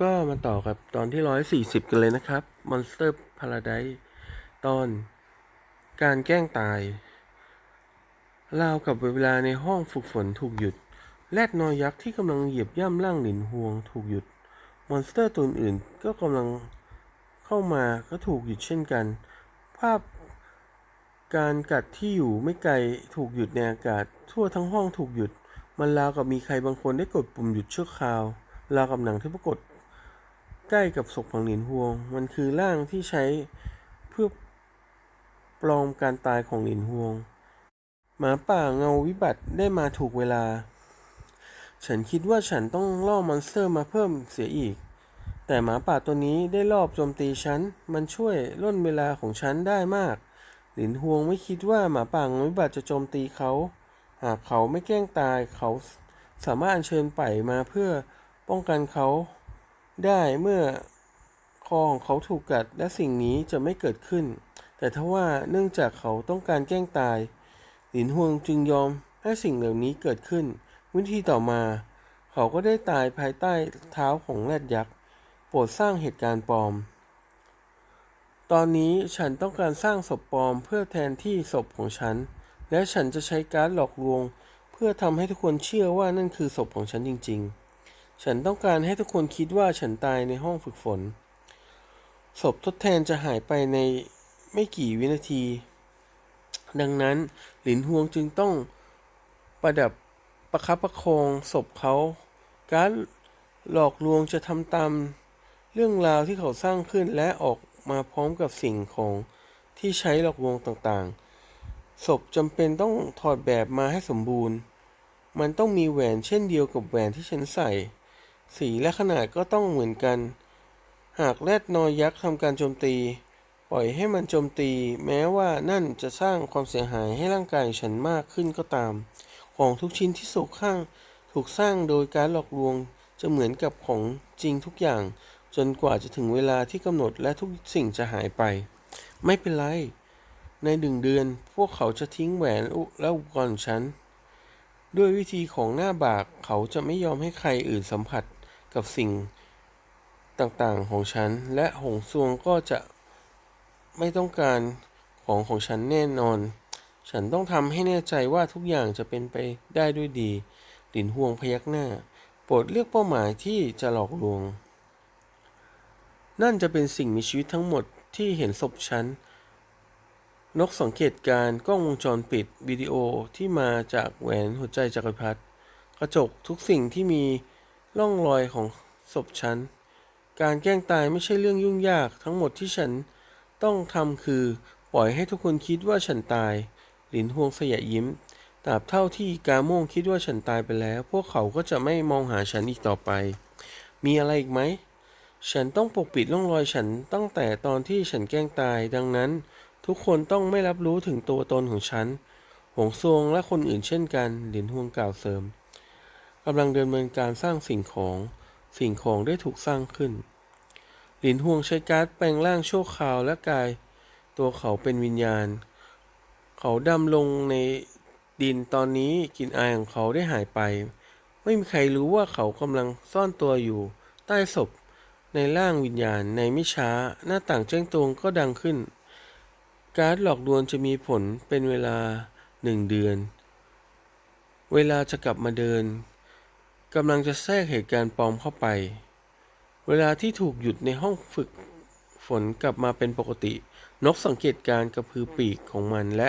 ก็มาต่อกับตอนที่ 140 กันเลยนะครับ Monster Paradise ตอนการแกล้งตายราวกับเวลาในห้องฝึกฝนถูกหยุด แรดนอยักษ์ที่กำลังเหยียบย่ำร่างหลินฮวงถูกหยุด มอนสเตอร์ตัวอื่นก็กำลังเข้ามาก็ถูกหยุดเช่นกัน ภาพการกัดที่อยู่ไม่ไกลถูกหยุดในอากาศ ทั่วทั้งห้องถูกหยุด มันราวกับมีใครบางคนได้กดปุ่มหยุดชั่วคราวราวกับหนังที่ปรากฏ ใกล้กับศพของหลินฮวง มันคือร่างที่ใช้เพื่อปลอมการตายของหลินฮวง หมาป่าเงาวิบัติได้มาถูกเวลา ฉันคิดว่าฉันต้องล่อมอนสเตอร์มาเพิ่มเสียอีก แต่หมาป่าตัวนี้ได้รอบโจมตีฉัน มันช่วยล่นเวลาของฉันได้มาก หลินฮวงไม่คิดว่าหมาป่าเงาวิบัติจะโจมตีเขา หากเขาไม่แกล้งตายเขาสามารถอัญเชิญไปมาเพื่อป้องกันเขา ได้เมื่อคอของเขาถูกกัดและสิ่งนี้จะไม่เกิดขึ้น แต่ทว่าเนื่องจากเขาต้องการแกล้งตาย หลินฮวงจึงยอมให้สิ่งเหล่านี้เกิดขึ้น วิธีต่อมา เขาก็ได้ตายภายใต้เท้าของแรดยักษ์ โปรดสร้างเหตุการณ์ปลอม ตอนนี้ฉันต้องการสร้างศพปลอมเพื่อแทนที่ศพของฉัน และฉันจะใช้การหลอกลวง เพื่อทำให้ทุกคนเชื่อว่านั่นคือศพของฉันจริง ๆ ฉันต้องการให้ทุกคนคิดว่าฉันตายในห้องฝึกฝน ศพทดแทนจะหายไปในไม่กี่วินาที ดังนั้นหลินฮวงจึงต้องประดับประคับประคองศพเขา การหลอกลวงจะทำตามเรื่องราวที่เขาสร้างขึ้นและออกมาพร้อมกับสิ่งของที่ใช้หลอกลวงต่างๆ ศพจำเป็นต้องถอดแบบมาให้สมบูรณ์ มันต้องมีแหวนเช่นเดียวกับแหวนที่ฉันใส่ สีและขนาดก็ต้องเหมือนกัน หากแรดนอยักษ์ทำการโจมตี ปล่อยให้มันโจมตี แม้ว่านั่นจะสร้างความเสียหายให้ร่างกายฉันมากขึ้นก็ตาม ของทุกชิ้นที่สุกข้าง ถูกสร้างโดยการหลอกลวงจะเหมือนกับของจริงทุกอย่าง จนกว่าจะถึงเวลาที่กำหนดและทุกสิ่งจะหายไป ไม่เป็นไร ในหนึ่งเดือนพวกเขาจะทิ้งแหวนและอุปกรณ์ฉันด้วยวิธีของหน้าบากเขาจะไม่ยอมให้ใครอื่นสัมผัส กับสิ่งต่างๆของฉัน และหงซวงก็จะไม่ต้องการของของฉันแน่นอน ฉันต้องทำให้แน่ใจว่าทุกอย่างจะเป็นไปได้ด้วยดีหลินห่วงพยักหน้า โปรดเลือกเป้าหมายที่จะหลอกลวง นั่นจะเป็นสิ่งมีชีวิตทั้งหมดที่เห็นศพฉัน นกสังเกตการกล้องวงจรปิดวิดีโอที่มาจากแหวนหัวใจจักรพรรดิกระจกทุกสิ่งที่มี ร่องรอยของศพฉัน การแกล้งตายไม่ใช่เรื่องยุ่งยากทั้งหมดที่ฉันต้องทำคือปล่อยให้ทุกคนคิดว่าฉันตาย หลินฮวงสยะยิ้มตราบเท่าที่กาโม่งคิดว่าฉันตายไปแล้ว พวกเขาก็จะไม่มองหาฉันอีกต่อไป มีอะไรอีกไหม ฉันต้องปกปิดร่องรอยฉันตั้งแต่ตอนที่ฉันแกล้งตาย ดังนั้น ทุกคนต้องไม่รับรู้ถึงตัวตนของฉัน หงซวงและคนอื่นเช่นกัน หลินฮวงกล่าวเสริม กำลังเดินเนินการสร้างสิ่งของ สิ่งของได้ถูกสร้างขึ้น หลินฮวงใช้การ์ดแปลงร่างชั่วคราวและกาย ตัวเขาเป็นวิญญาณ เขาดำลงในดินตอนนี้กลิ่นอายของเขาได้หายไป ไม่มีใครรู้ว่าเขากำลังซ่อนตัวอยู่ ใต้ศพ ในร่างวิญญาณในไม่ช้า หน้าต่างแจ้งตรงก็ดังขึ้น การ์ดหลอกลวงจะมีผลเป็นเวลาหนึ่งเดือน เวลาจะกลับมาเดิน กำลังจะแทรกเหตุการณ์ปลอมเข้าไป เวลาที่ถูกหยุดในห้องฝึกฝนกลับมาเป็นปกติ นกสังเกตการกระพือปีกของมันและ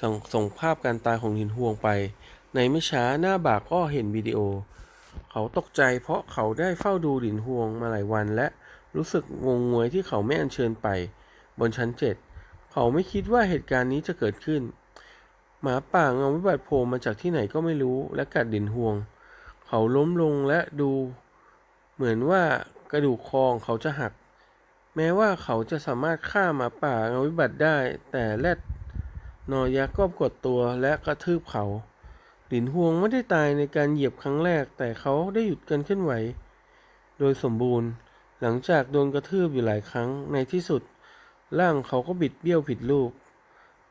ส่งส่งภาพการตายของหินห่วงไป ในไม่ช้าหน้าบากก็เห็นวิดีโอ เขาตกใจเพราะเขาได้เฝ้าดูหินฮวงมาหลายวันและรู้สึกงงงวยที่เขาไม่อัญเชิญไป บนชั้นเจ็ดเขาไม่คิดว่าเหตุการณ์นี้จะเกิดขึ้น หมาป่าเงาวิบัติโผล่มาจากที่ไหนก็ไม่รู้และกัดหินฮวง เขาล้มลงและดูเหมือนว่ากระดูกคอของเขาจะหัก แม้ว่าเขาจะสามารถฆ่าหมาป่าเงาวิบัติได้ แต่แรดนอยักษ์ก็กดตัวและกระทืบเขาหลินฮวงไม่ได้ตายในการเหยียบครั้งแรก แต่เขาได้หยุดการเคลื่อนไหว โดยสมบูรณ์ หลังจากโดนกระทืบอยู่หลายครั้งในที่สุด ร่างเขาก็บิดเบี้ยวผิดรูป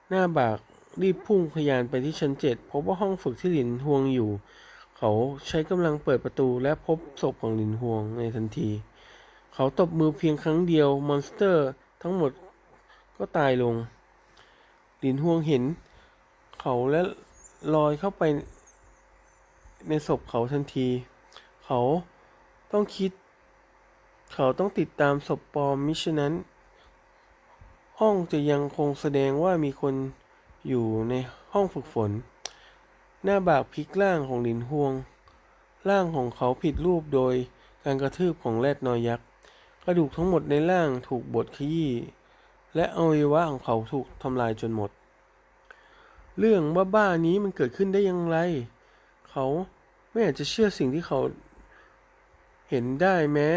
หน้าบากรีบพุ่งพยานไปที่ชั้นเจ็ดพบว่าห้องฝึกที่หลินฮวงอยู่ เขาใช้กำลังเปิดประตูและพบศพของหลินฮวงในทันที เขาตบมือเพียงครั้งเดียวมอนสเตอร์ ทั้งหมดก็ตายลง หลินฮวงเห็น เขาและลอยเข้าไปในศพเขาทันที เขาต้องคิด เขาต้องติดตามศพปลอมมิฉะนั้น ห้องจะยังคงแสดงว่ามีคนอยู่ในห้องฝึกฝน หน้าบากพลิกร่างของหลินฮวง ร่างของเขาผิดรูปโดยการกระทืบของแรดนอยักษ์ กระดูกทั้งหมดในร่างถูกบดขยี้ และอวัยวะของเขาถูกทำลายจนหมด เรื่องบ้าๆนี้มันเกิดขึ้นได้อย่างไร เขาไม่อยากจะเชื่อสิ่งที่เขา เห็นได้แม้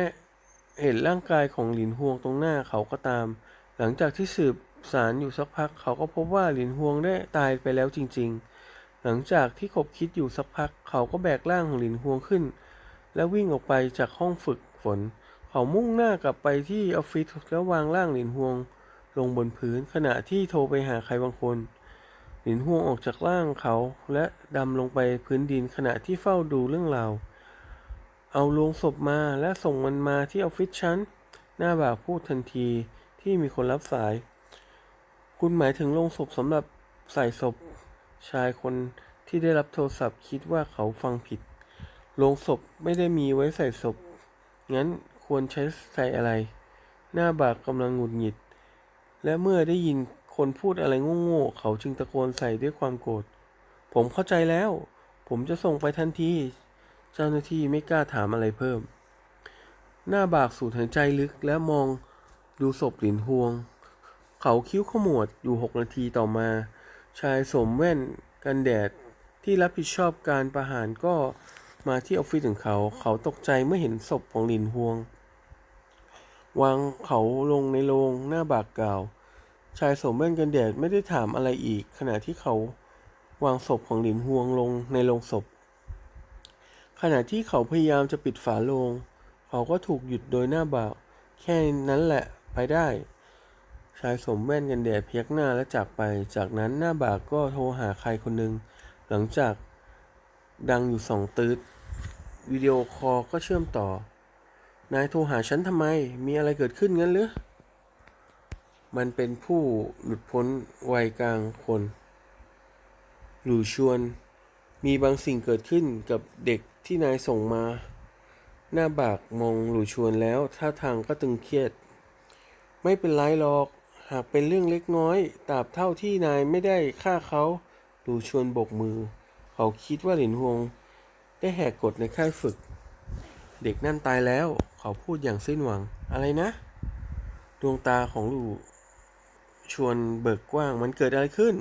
เห็นร่างกายของหลินฮวงตรงหน้าเขาก็ตาม หลังจากที่สืบสารอยู่สักพัก เขาก็พบว่าหลินฮวงได้ตายไปแล้วจริง ๆ หลังจากที่ขบคิดอยู่สักพัก เขาก็แบกร่างของหลินฮวงขึ้น แล้ววิ่งออกไปจากห้องฝึกฝน เขามุ่งหน้ากลับไปที่ออฟฟิศแล้ววางร่างหลินฮวง ลงบนพื้นขณะที่โทรไปหาใครบางคน หลินฮวงออกจากร่างเขาและดำลงไปพื้นดินขณะที่เฝ้าดูเรื่องราวเอาลงศพมาและส่งมันมาที่ออฟฟิศฉันหน้าบ่าวพูดทันทีที่มีคนรับสาย คุณหมายถึงลงศพสำหรับใส่ศพ ชายคนที่ได้รับโทรศัพท์คิดว่าเขาฟังผิด โลงศพไม่ได้มีไว้ใส่ศพ งั้นควรใช้ใส่อะไร หน้าบากกำลังหงุดหงิด และเมื่อได้ยินคนพูดอะไรโง่ๆเขาจึงตะโกนใส่ด้วยความโกรธ ผมเข้าใจแล้ว ผมจะส่งไปทันที เจ้าหน้าที่ไม่กล้าถามอะไรเพิ่ม หน้าบากสูดหายใจลึกและมองดูศพหลินฮวง เขาคิ้วขมวดอยู่หกนาทีต่อมา ชายสวมแว่นกันแดดที่รับผิดชอบการประหารก็มาที่ออฟฟิศของเขา เขาตกใจเมื่อเห็นศพของหลินฮวง วางเขาลงในโรงหน้าบากกล่าว ชายสวมแว่นกันแดดไม่ได้ถามอะไรอีก ขณะที่เขาวางศพของหลินฮวงลงในโรงศพ ขณะที่เขาพยายามจะปิดฝาโลง เขาก็ถูกหยุดโดยหน้าบาก แค่นั้นแหละไปได้ ชายสวมแว่นกันแดดพยักหน้าและจากไป จากนั้นหน้าบากก็โทรหาใครคนหนึ่ง หลังจากดังอยู่สองตืดวิดีโอคอลก็เชื่อมต่อ นายโทรหาฉันทำไม มีอะไรเกิดขึ้นงั้นหรือ มันเป็นผู้หลุดพ้นวัยกลางคนหลู่ชวน มีบางสิ่งเกิดขึ้นกับเด็กที่นายส่งมา หน้าบากมองหลู่ชวนแล้วท่าทางก็ตึงเครียด ไม่เป็นไรหรอก หากเป็นเรื่องเล็กน้อยตราบเท่าที่นายไม่ได้ฆ่าเขาหลู่ชวนบกมือ เขาคิดว่าหลินฮวง ได้แหกกฎในค่ายฝึก เด็กนั่นตายแล้ว เขาพูดอย่างสิ้นหวังอะไรนะ ดวงตาของลู่ชวนเบิกกว้างมันเกิดอะไรขึ้น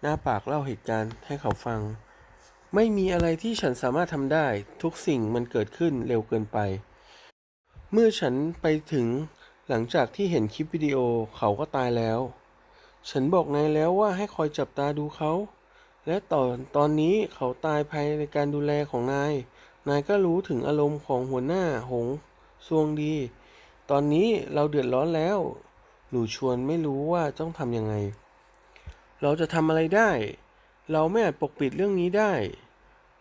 หน้าปากเล่าเหตุการณ์ให้เขาฟัง ไม่มีอะไรที่ฉันสามารถทำได้ ทุกสิ่งมันเกิดขึ้นเร็วเกินไป เมื่อฉันไปถึง หลังจากที่เห็นคลิปวิดีโอเขาก็ตายแล้ว ฉันบอกนายแล้วว่าให้คอยจับตาดูเขา และตอนตอนนี้เขาตายภายในการดูแลของนาย นายก็รู้ถึงอารมณ์ของหัวหน้าหงซวงดี ตอนนี้เราเดือดร้อนแล้ว หนูชวนไม่รู้ว่าต้องทำยังไง เราจะทำอะไรได้ เราไม่อาจปกปิดเรื่องนี้ได้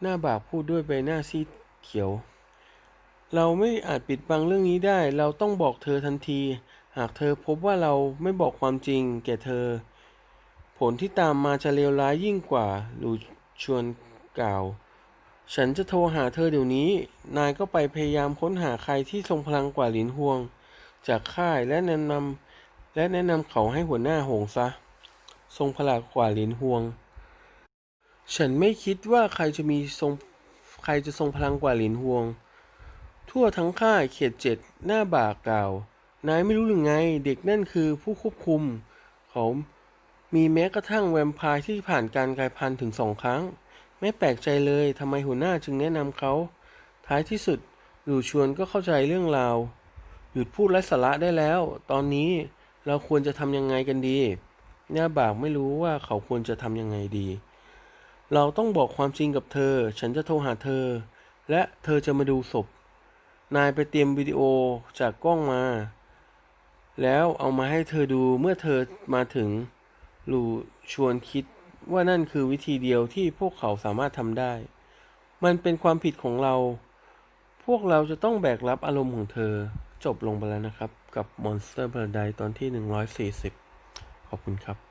หน้าบากพูดด้วยใบหน้าซีดเขียว เราไม่อาจปิดบังเรื่องนี้ได้ เราต้องบอกเธอทันที หากเธอพบว่าเราไม่บอกความจริง แก่เธอ ผลที่ตามมาจะเลวร้ายยิ่งกว่าหลูชวนกล่าว ฉันจะโทรหาเธอเดี๋ยวนี้ นายก็ไปพยายามค้นหาใครที่ทรงพลังกว่าหลินฮวง จากค่ายและแนะนำและแนะนำเขาให้หัวหน้าหงซะ ทรงพลังกว่าหลินฮวง ฉันไม่คิดว่าใครจะมีทรงใครจะทรงพลังกว่าหลินฮวง ทั่วทั้งค่ายเขตเจ็ดหน้าบากกล่าว นายไม่รู้หรือไง เด็กนั่นคือผู้ควบคุม เขามีแม้กระทั่งแวมไพร์ที่ผ่านการกลายพันธุ์ถึงสองครั้ง ไม่แปลกใจเลยทำไมหัวหน้าจึงแนะนำเขา ท้ายที่สุดหลู่ชวนก็เข้าใจเรื่องราว หยุดพูดไร้สาระได้แล้ว ตอนนี้เราควรจะทำยังไงกันดีหน้าบากไม่รู้ว่าเขาควรจะทำยังไงดี เราต้องบอกความจริงกับเธอ ฉันจะโทรหาเธอ และเธอจะมาดูศพ นายไปเตรียมวิดีโอจากกล้องมา แล้วเอามาให้เธอดูเมื่อเธอมาถึงหลูชวนคิดว่านั่นคือวิธีเดียวที่พวกเขาสามารถทำได้ มันเป็นความผิดของเรา พวกเราจะต้องแบกรับอารมณ์ของเธอ จบลงไปแล้วนะครับ กับ Monster Paradise ตอนที่ 140 ขอบคุณครับ